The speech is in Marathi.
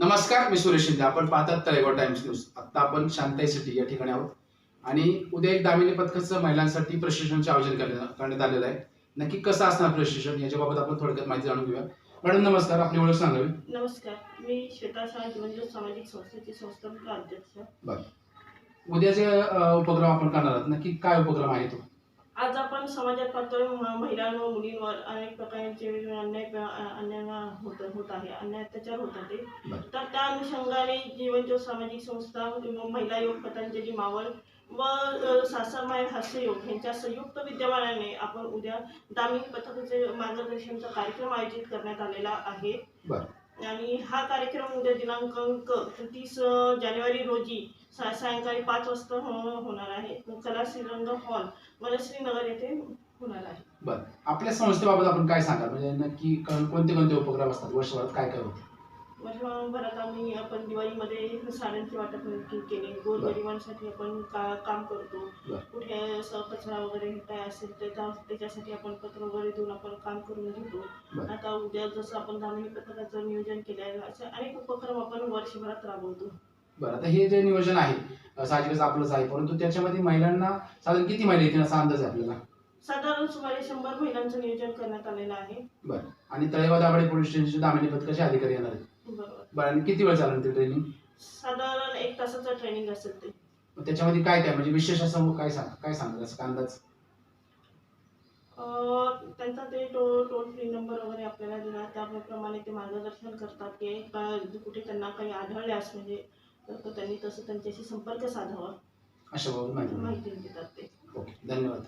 नमस्कार मी सुरेश शिंदे. आपण पाहतात तळेगाव टाइम्स न्यूज आता आपण शांताई सिटी या ठिकाणी आहोत. आणि उद्या एक दामिनी पथकाचं महिलांसाठी प्रशिक्षणाचे आयोजन करण्यात आलेलं आहे. नक्की कसं असणार प्रशिक्षण याच्याबाबत आपण थोडक्यात माहिती जाणून घेऊया. मॅडम नमस्कार. आपली ओळख सांगावी? नमस्कार. मी श्वेता शाह जीवनज्योत सामाजिक संस्थेची संस्थापक अध्यक्ष. उद्याचे अं, उपक्रम आपण करणार आहोत. नक्की काय उपक्रम आहे तो? आज आपण समाजात पाहतोय महिलांवर मुलींवर अनेक प्रकारचे अन्याय अन्याय होत होत आहे अन्याय अत्याचार होत आहे. तर त्या अनुषंगाने जीवनज्योत सामाजिक संस्था महिला योग पतंजली मावळ व सासरमाय हास्य योग यांच्या संयुक्त विद्यमानाने आपण उद्या दामिनी पथकाचे मार्गदर्शनचा कार्यक्रम आयोजित करण्यात आलेला आहे. आणि हा कार्यक्रम उद्या दिनांक तीस जानेवारी रोजी सा- सायंकाळी पाच वाजता हो, होणार आहे. कला श्रीरंग हॉल वनश्री नगर येथे होणार आहे. बरं. आपल्या संस्थेबाबत आपण काय सांगाल? म्हणजे नक्की कोणते कोणते उपक्रम असतात? वर्षभरात काय काय होतं? वर्षभरात आम्ही आपण दिवाळीमध्ये साड्यांचे वाटप केले. गोरगरिबांसाठी आपण का काम करतो. कुठे असं कचरा वगैरे काय असेल त्याच्या त्याच्यासाठी आपण पत्र वगैरे देऊन आपण काम करून घेतो. आता उद्या जसं आपण दामिनी पथकाचं नियोजन केलं आहे असे अनेक उपक्रम आपण वर्षभरात राबवतो. बरं आता हे जे नियोजन आहे साहजिकच आपलंच आहे परंतु त्याच्यामध्ये महिलांना साधारण किती महिला येतील असा अंदाज आहे आपल्याला? साधारण सुमारे शंभर महिलांचं नियोजन करण्यात आलेलं आहे. बरं. आणि तळेगाव दाभाडे पोलीस स्टेशनचे दामिनी पथकाचे अधिकारी येणार आहेत. बरोबर. बरं आणि किती वेळ चालणार ते ट्रेनिंग साधारण एक तासाचं ट्रेनिंग असेल ते. त्याच्यामध्ये काय काय म्हणजे विशेष असं काय सांग काय सांगतात असं काय अंदाज? अं, त्यांचा ते टो टोल फ्री नंबर वगैरे आपल्याला दिला त्याप्रमाणे ते मार्गदर्शन करतात की का- कुठे त्यांना काही आढळल्यास म्हणजे तर त्यांनी तसं त्यांच्याशी संपर्क साधावा. अशा बाबत माहिती माहिती देतात ते. ओके धन्यवाद.